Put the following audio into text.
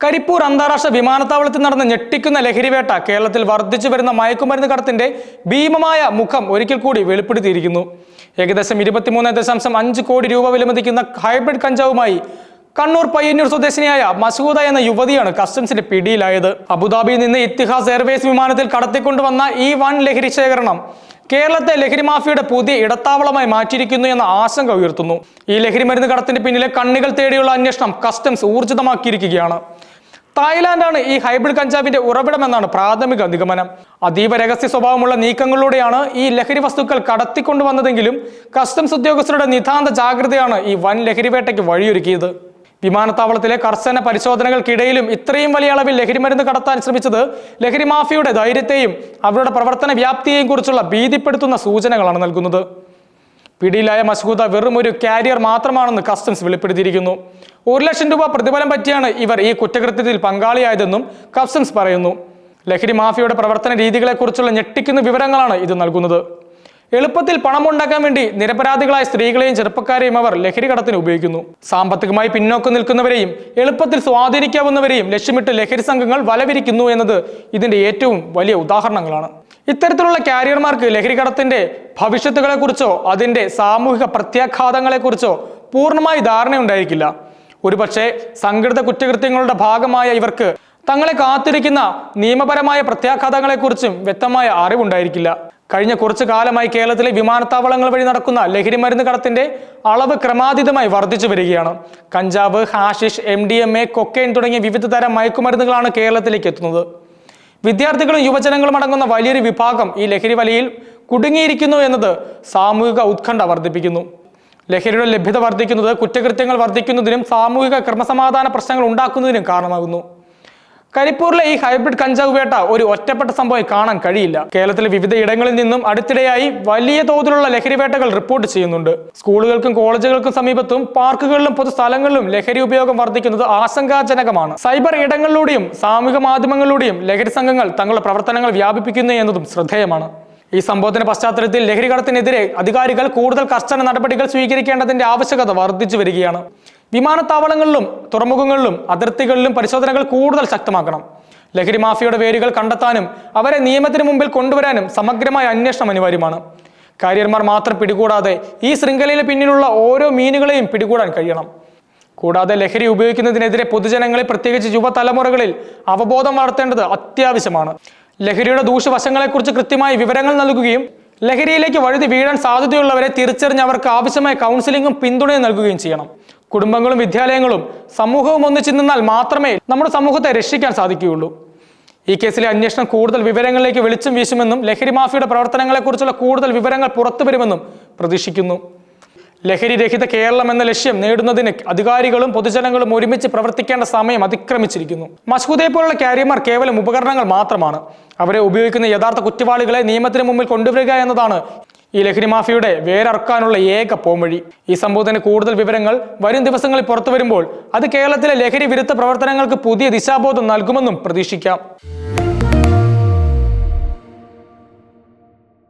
കരിപ്പൂർ അന്താരാഷ്ട്ര വിമാനത്താവളത്തിൽ നടന്ന ഞെട്ടിക്കുന്ന ലഹരിവേട്ട കേരളത്തിൽ വർദ്ധിച്ചു വരുന്ന മയക്കുമരുന്ന് കടത്തിന്റെ ഭീമമായ മുഖം ഒരിക്കൽ കൂടി വെളിപ്പെടുത്തിയിരിക്കുന്നു. ഏകദേശം ഇരുപത്തിമൂന്ന് ദശാംശം അഞ്ച് കോടി രൂപ വിലമതിക്കുന്ന ഹൈബ്രിഡ് കഞ്ചാവുമായി കണ്ണൂർ പയ്യന്നൂർ സ്വദേശിനിയായ മസൂദ എന്ന യുവതിയാണ് കസ്റ്റംസിന്റെ പിടിയിലായത്. അബുദാബിയിൽ നിന്ന് ഇത്തിഹാസ് എയർവേസ് വിമാനത്തിൽ കടത്തിക്കൊണ്ടുവന്ന ഈ വൺ ലഹരി ശേഖരണം കേരളത്തെ ലഹരി മാഫിയയുടെ പുതിയ ഇടത്താവളമായി മാറ്റിയിരിക്കുന്നു എന്ന ആശങ്ക ഉയർത്തുന്നു. ഈ ലഹരി മരുന്ന് കടത്തിന്റെ പിന്നിലെ കണ്ണുകൾ തേടിയുള്ള അന്വേഷണം കസ്റ്റംസ് ഊർജിതമാക്കിയിരിക്കുകയാണ്. തായ്ലാന്റാണ് ഈ ഹൈബ്രിഡ് കഞ്ചാവിന്റെ ഉറവിടമെന്നാണ് പ്രാഥമിക നിഗമനം. അതീവ രഹസ്യ സ്വഭാവമുള്ള നീക്കങ്ങളിലൂടെയാണ് ഈ ലഹരി വസ്തുക്കൾ കടത്തിക്കൊണ്ടുവന്നതെങ്കിലും കസ്റ്റംസ് ഉദ്യോഗസ്ഥരുടെ നിതാന്ത ജാഗ്രതയാണ് ഈ വൻ ലഹരിവേട്ടയ്ക്ക് വഴിയൊരുക്കിയത്. വിമാനത്താവളത്തിലെ കർശന പരിശോധനകൾക്കിടയിലും ഇത്രയും വലിയ അളവിൽ ലഹരി മരുന്ന് കടത്താൻ ശ്രമിച്ചത് ലഹരി മാഫിയയുടെ ധൈര്യത്തെയും അവരുടെ പ്രവർത്തന വ്യാപ്തിയെയും കുറിച്ചുള്ള ഭീതിപ്പെടുത്തുന്ന സൂചനകളാണ് നൽകുന്നത്. പിടിയിലായ മസ്ഹൂദ വെറും ഒരു കാരിയർ മാത്രമാണെന്ന് കസ്റ്റംസ് വെളിപ്പെടുത്തിയിരിക്കുന്നു. ഒരു ലക്ഷം രൂപ പ്രതിഫലം പറ്റിയാണ് ഇവർ ഈ കുറ്റകൃത്യത്തിൽ പങ്കാളിയായതെന്നും കസ്റ്റംസ് പറയുന്നു. ലഹരി മാഫിയുടെ പ്രവർത്തന രീതികളെക്കുറിച്ചുള്ള ഞെട്ടിക്കുന്ന വിവരങ്ങളാണ് ഇത് നൽകുന്നത്. എളുപ്പത്തിൽ പണമുണ്ടാക്കാൻ വേണ്ടി നിരപരാധികളായ സ്ത്രീകളെയും ചെറുപ്പക്കാരെയും അവർ ലഹരി കടത്തിന് ഉപയോഗിക്കുന്നു. സാമ്പത്തികമായി പിന്നോക്കം നിൽക്കുന്നവരെയും എളുപ്പത്തിൽ സ്വാധീനിക്കാവുന്നവരെയും ലക്ഷ്യമിട്ട് ലഹരി സംഘങ്ങൾ വലവിരിക്കുന്നു എന്നത് ഇതിന്റെ ഏറ്റവും വലിയ ഉദാഹരണങ്ങളാണ്. ഇത്തരത്തിലുള്ള കാരിയർമാർക്ക് ലഹരി കടത്തിന്റെ ഭവിഷ്യത്തുകളെക്കുറിച്ചോ അതിന്റെ സാമൂഹിക പ്രത്യാഘാതങ്ങളെക്കുറിച്ചോ പൂർണമായി ധാരണയുണ്ടായിരിക്കില്ല. ഒരുപക്ഷെ സംഘടിത കുറ്റകൃത്യങ്ങളുടെ ഭാഗമായ ഇവർക്ക് തങ്ങളെ കാത്തിരിക്കുന്ന നിയമപരമായ പ്രത്യാഘാതങ്ങളെക്കുറിച്ചും വ്യക്തമായ അറിവുണ്ടായിരിക്കില്ല. കഴിഞ്ഞ കുറച്ചു കാലമായി കേരളത്തിലെ വിമാനത്താവളങ്ങൾ വഴി നടക്കുന്ന ലഹരി മരുന്ന് കടത്തിന്റെ അളവ് ക്രമാതീതമായി വർദ്ധിച്ചു വരികയാണ്. കഞ്ചാവ് hashish M D M A cocaine തുടങ്ങിയ വിവിധ തരം മയക്കുമരുന്നുകളാണ് കേരളത്തിലേക്ക് എത്തുന്നത്. വിദ്യാർത്ഥികളും യുവജനങ്ങളും അടങ്ങുന്ന വലിയൊരു വിഭാഗം ഈ ലഹരി വലയിൽ കുടുങ്ങിയിരിക്കുന്നു എന്നത് സാമൂഹിക ഉത്കണ്ഠ വർദ്ധിപ്പിക്കുന്നു. ലഹരിയുടെ ലഭ്യത വർദ്ധിക്കുന്നത് കുറ്റകൃത്യങ്ങൾ വർദ്ധിക്കുന്നതിനും സാമൂഹിക ക്രമസമാധാന പ്രശ്നങ്ങൾ ഉണ്ടാക്കുന്നതിനും കാരണമാകുന്നു. കരിപ്പൂരിലെ ഈ ഹൈബ്രിഡ് കഞ്ചാവ് വേട്ട ഒരു ഒറ്റപ്പെട്ട സംഭവം കാണാൻ കഴിയില്ല. കേരളത്തിലെ വിവിധ ഇടങ്ങളിൽ നിന്നും അടുത്തിടെയായി വലിയ തോതിലുള്ള ലഹരി വേട്ടകൾ റിപ്പോർട്ട് ചെയ്യുന്നുണ്ട്. സ്കൂളുകൾക്കും കോളേജുകൾക്കും സമീപത്തും പാർക്കുകളിലും പൊതുസ്ഥലങ്ങളിലും ലഹരി ഉപയോഗം വർദ്ധിക്കുന്നത് ആശങ്കാജനകമാണ്. സൈബർ ഇടങ്ങളിലൂടെയും സാമൂഹിക മാധ്യമങ്ങളിലൂടെയും ലഹരി സംഘങ്ങൾ തങ്ങളുടെ പ്രവർത്തനങ്ങൾ വ്യാപിപ്പിക്കുന്നു എന്നതും ശ്രദ്ധേയമാണ്. ഈ സംഭവത്തിന്റെ പശ്ചാത്തലത്തിൽ ലഹരി കടത്തിനെതിരെ അധികാരികൾ കൂടുതൽ കർശന നടപടികൾ സ്വീകരിക്കേണ്ടതിന്റെ ആവശ്യകത വർദ്ധിച്ചു വരികയാണ്. വിമാനത്താവളങ്ങളിലും തുറമുഖങ്ങളിലും അതിർത്തികളിലും പരിശോധനകൾ കൂടുതൽ ശക്തമാക്കണം. ലഹരി മാഫിയയുടെ വേരുകൾ കണ്ടെത്താനും അവരെ നിയമത്തിന് മുമ്പിൽ കൊണ്ടുവരാനും സമഗ്രമായ അന്വേഷണം അനിവാര്യമാണ്. കാരിയർമാർ മാത്രം പിടികൂടാതെ ഈ ശൃംഖലയിലെ പിന്നിലുള്ള ഓരോ മീനുകളെയും പിടികൂടാൻ കഴിയണം. കൂടാതെ ലഹരി ഉപയോഗിക്കുന്നതിനെതിരെ പൊതുജനങ്ങളെ പ്രത്യേകിച്ച് യുവതലമുറകളിൽ അവബോധം വളർത്തേണ്ടത് അത്യാവശ്യമാണ്. ലഹരിയുടെ ദൂഷ്യവശങ്ങളെക്കുറിച്ച് കൃത്യമായ വിവരങ്ങൾ നൽകുകയും ലഹരിയിലേക്ക് വഴുതി വീഴാൻ സാധ്യതയുള്ളവരെ തിരിച്ചറിഞ്ഞ് അവർക്ക് ആവശ്യമായ കൗൺസിലിംഗും പിന്തുണയും നൽകുകയും ചെയ്യണം. കുടുംബങ്ങളും വിദ്യാലയങ്ങളും സമൂഹവും ഒന്നിച്ചു നിന്നാൽ മാത്രമേ നമ്മുടെ സമൂഹത്തെ രക്ഷിക്കാൻ സാധിക്കുകയുള്ളൂ. ഈ കേസിലെ അന്വേഷണം കൂടുതൽ വിവരങ്ങളിലേക്ക് വെളിച്ചം വീശുമെന്നും ലഹരി മാഫിയുടെ പ്രവർത്തനങ്ങളെക്കുറിച്ചുള്ള കൂടുതൽ വിവരങ്ങൾ പുറത്തു വരുമെന്നും പ്രതീക്ഷിക്കുന്നു. ലഹരി രഹിത കേരളം എന്ന ലക്ഷ്യം നേടുന്നതിന് അധികാരികളും പൊതുജനങ്ങളും ഒരുമിച്ച് പ്രവർത്തിക്കേണ്ട സമയം അതിക്രമിച്ചിരിക്കുന്നു. മസ്കൂദയെ പോലുള്ള കാരിയർമാർ കേവലം ഉപകരണങ്ങൾ മാത്രമാണ്. അവരെ ഉപയോഗിക്കുന്ന യഥാർത്ഥ കുറ്റവാളികളെ നിയമത്തിന് മുമ്പിൽ കൊണ്ടുവരിക എന്നതാണ് ഈ ലഹരി മാഫിയുടെ വേരറക്കാനുള്ള ഏക പോംവഴി. ഈ സംഭവത്തിന് കൂടുതൽ വിവരങ്ങൾ വരും ദിവസങ്ങളിൽ പുറത്തു വരുമ്പോൾ അത് കേരളത്തിലെ ലഹരി വിരുദ്ധ പ്രവർത്തനങ്ങൾക്ക് പുതിയ ദിശാബോധം നൽകുമെന്നും പ്രതീക്ഷിക്കാം.